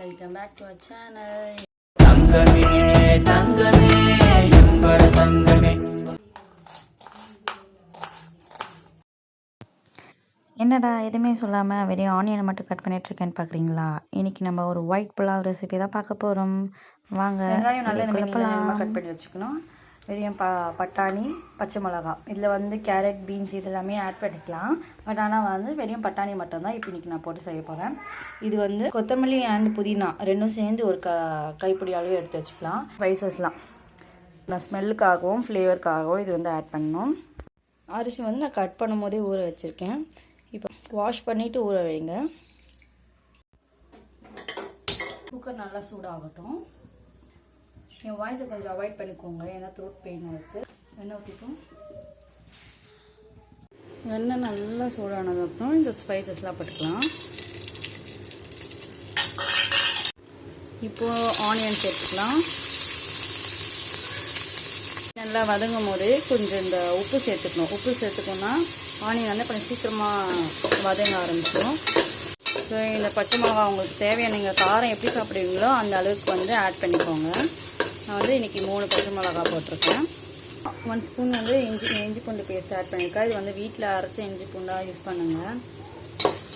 Welcome back to our channel தங்கமே தங்கமே என்பட தங்கமே. என்னடா எதுவுமே சொல்லாமல் வெறும் ஆனியனை மட்டும் கட் பண்ணிகிட்ருக்கேன்னு பார்க்குறீங்களா இன்றைக்கி நம்ம ஒரு ஒயிட் புலாவ் ரெசிபி தான் பார்க்க போகிறோம் வாங்க நல்ல கட் பண்ணி வச்சுக்கணும். வெறும் ப பட்டாணி பச்சை மிளகா. இதில் வந்து கேரட் பீன்ஸ் இது எல்லாமே ஆட் பண்ணிக்கலாம். பட் ஆனால் வந்து வெறும் பட்டாணி மட்டும்தான் இப்போ இன்றைக்கி நான் போட்டு செய்ய போகிறேன் இது வந்து கொத்தமல்லி அண்ட் புதினா ரெண்டும் சேர்ந்து ஒரு க கைப்பிடி அளவு எடுத்து வச்சுக்கலாம். ஸ்பைசஸ்லாம் நான் ஸ்மெல்லுக்காகவும் ஃப்ளேவருக்காகவும் இது வந்து ஆட் பண்ணணும். அரிசி வந்து நான் கட் பண்ணும் போதே ஊற வச்சுருக்கேன். இப்போ வாஷ் பண்ணிவிட்டு ஊற வைங்க. குக்கர் நல்லா சூடாகட்டும். என் வாய்ஸை கொஞ்சம் அவாய்ட் பண்ணிக்கோங்க. ஏன்னா த்ரோட் பெயின் இருக்குது எண்ணெய் ஊற்றிக்கும் எண்ணெய் நல்லா சூடானதுக்கப்புறம் இந்த ஸ்பைசஸ்லாம் போட்டுக்கலாம். இப்போது ஆனியன் சேர்த்துக்கலாம். நல்லா வதங்கும் போது கொஞ்சம் இந்த உப்பு சேர்த்துக்கணும். உப்பு சேர்த்துக்கணும்னா ஆனியன் வந்து கொஞ்சம் சீக்கிரமாக வதங்க ஆரம்பிச்சிடும் ஸோ இந்த பச்சை மிளகா உங்களுக்கு தேவையான நீங்கள் காரம் எப்படி சாப்பிடுவீங்களோ அந்த அளவுக்கு வந்து ஆட் பண்ணிக்கோங்க. நான் வந்து இன்றைக்கி மூணு பச்சை மிளகா போட்டிருக்கேன். ஒன் ஸ்பூன் வந்து இஞ்சி இஞ்சி பூண்டு பேஸ்ட் ஆட் பண்ணியிருக்கேன் இது வந்து வீட்டில் அரைச்ச இஞ்சி பூண்டாக யூஸ் பண்ணுங்கள்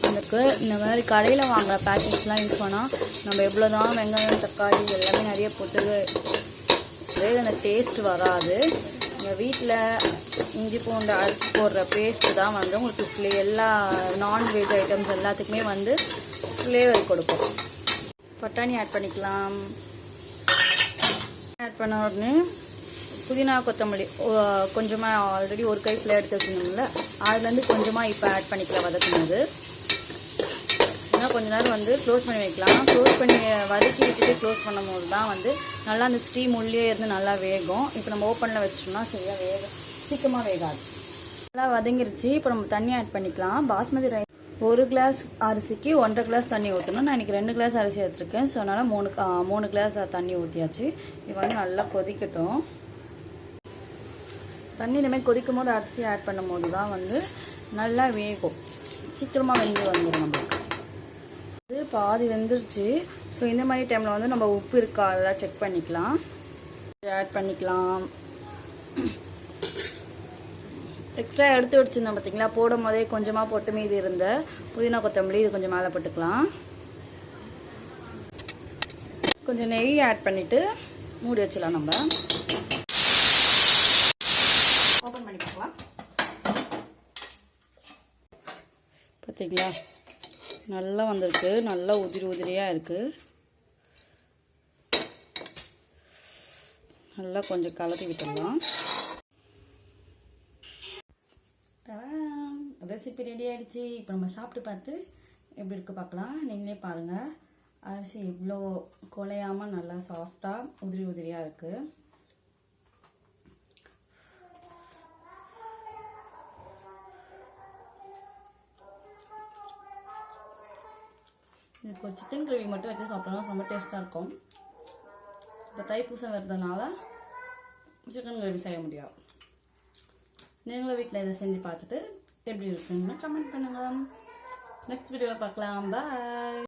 அதுக்கு இந்த மாதிரி கடையில் வாங்குற பேக்கெட்ஸ்லாம் யூஸ் பண்ணால் நம்ம எவ்வளோ தான் வெங்காயம் தக்காளி எல்லாமே நிறைய போட்டு அதே அந்த டேஸ்ட் வராது. எங்கள் வீட்டில் இஞ்சி பூண்டு அரைச்சி போடுற பேஸ்ட்டு தான் வந்து உங்களுக்கு ஃப்ளே எல்லா நான்வெஜ் ஐட்டம்ஸ் எல்லாத்துக்குமே வந்து ஃப்ளேவர் கொடுக்கும். பட்டாணி ஆட் பண்ணிக்கலாம். ஆட் பண்ண உடனே புதினா கொத்தமல்லி கொஞ்சமாக ஆல்ரெடி ஒரு கை ஃப்ளே எடுத்து வச்சுருந்தோம்ல அதுலேருந்து கொஞ்சமாக இப்போ ஆட் பண்ணிக்கலாம் வதக்குனது. ஏன்னா கொஞ்ச நேரம் வந்து க்ளோஸ் பண்ணி வைக்கலாம். க்ளோஸ் பண்ணி வதக்கி விட்டுட்டு க்ளோஸ் பண்ணும்போது தான் வந்து நல்லா அந்த ஸ்டீம் உள்ளே இருந்து நல்லா வேகும். இப்போ நம்ம ஓப்பனில் வச்சிட்டோம்னா சரியாக வேக சீக்கிரமாக வேகாது. நல்லா வதங்கிருச்சு. இப்போ நம்ம தண்ணி ஆட் பண்ணிக்கலாம். பாஸ்மதி ரைஸ் ஒரு கிளாஸ் அரிசிக்கு ஒன்றரை கிளாஸ் தண்ணி ஊற்றணும் நான் இன்றைக்கி ரெண்டு கிளாஸ் அரிசி எடுத்துருக்கேன். ஸோ அதனால் மூணு மூணு கிளாஸ் தண்ணி ஊற்றியாச்சு இது வந்து நல்லா கொதிக்கட்டும். தண்ணி இனிமேல் கொதிக்கும் போது அரிசி ஆட் பண்ணும் போது தான் வந்து நல்லா வேகும். சீக்கிரமாக வெந்து வந்துடும் நம்மளுக்கு. இது பாதி வெந்துருச்சு. ஸோ இந்த மாதிரி டைமில் வந்து நம்ம உப்பு இருக்கா அதெல்லாம் செக் பண்ணிக்கலாம். ஆட் பண்ணிக்கலாம். எக்ஸ்ட்ரா எடுத்து வச்சுருந்தோம் பார்த்தீங்களா போடும் போதே கொஞ்சமாக போட்டு மீதி இருந்த புதினா கொத்தமல்லி இது கொஞ்சம் மேலே போட்டுக்கலாம். கொஞ்சம் நெய் ஆட் பண்ணிவிட்டு மூடி வச்சிடலாம் நம்ம. ஓப்பன் பண்ணி பார்க்கலாம். பார்த்தீங்களா நல்லா வந்திருக்கு. நல்லா உதிரி உதிரியாக இருக்குது நல்லா கொஞ்சம் கலத்தி விட்டுடலாம். ரெசிபி ரெடி ஆகிடுச்சு இப்போ நம்ம சாப்பிட்டு பார்த்து எப்படி இருக்கு பார்க்கலாம். நீங்களே பாருங்கள் அரிசி இவ்வளோ குலையாமல் நல்லா சாஃப்டாக உதிரி உதிரியாக இருக்குது இதுக்கு ஒரு சிக்கன் கிரேவி மட்டும் வச்சு சாப்பிட்டோம்னா செம்ம டேஸ்ட்டாக இருக்கும். இப்போ தைப்பூசம் வருதுனால சிக்கன் கிரேவி செய்ய முடியாது நீங்களும் வீட்டில் இதை செஞ்சு பார்த்துட்டு எப்படி இருக்குன்னு கமெண்ட் பண்ணுங்கள் நெக்ஸ்ட் வீடியோவில் பார்க்கலாம். பாய்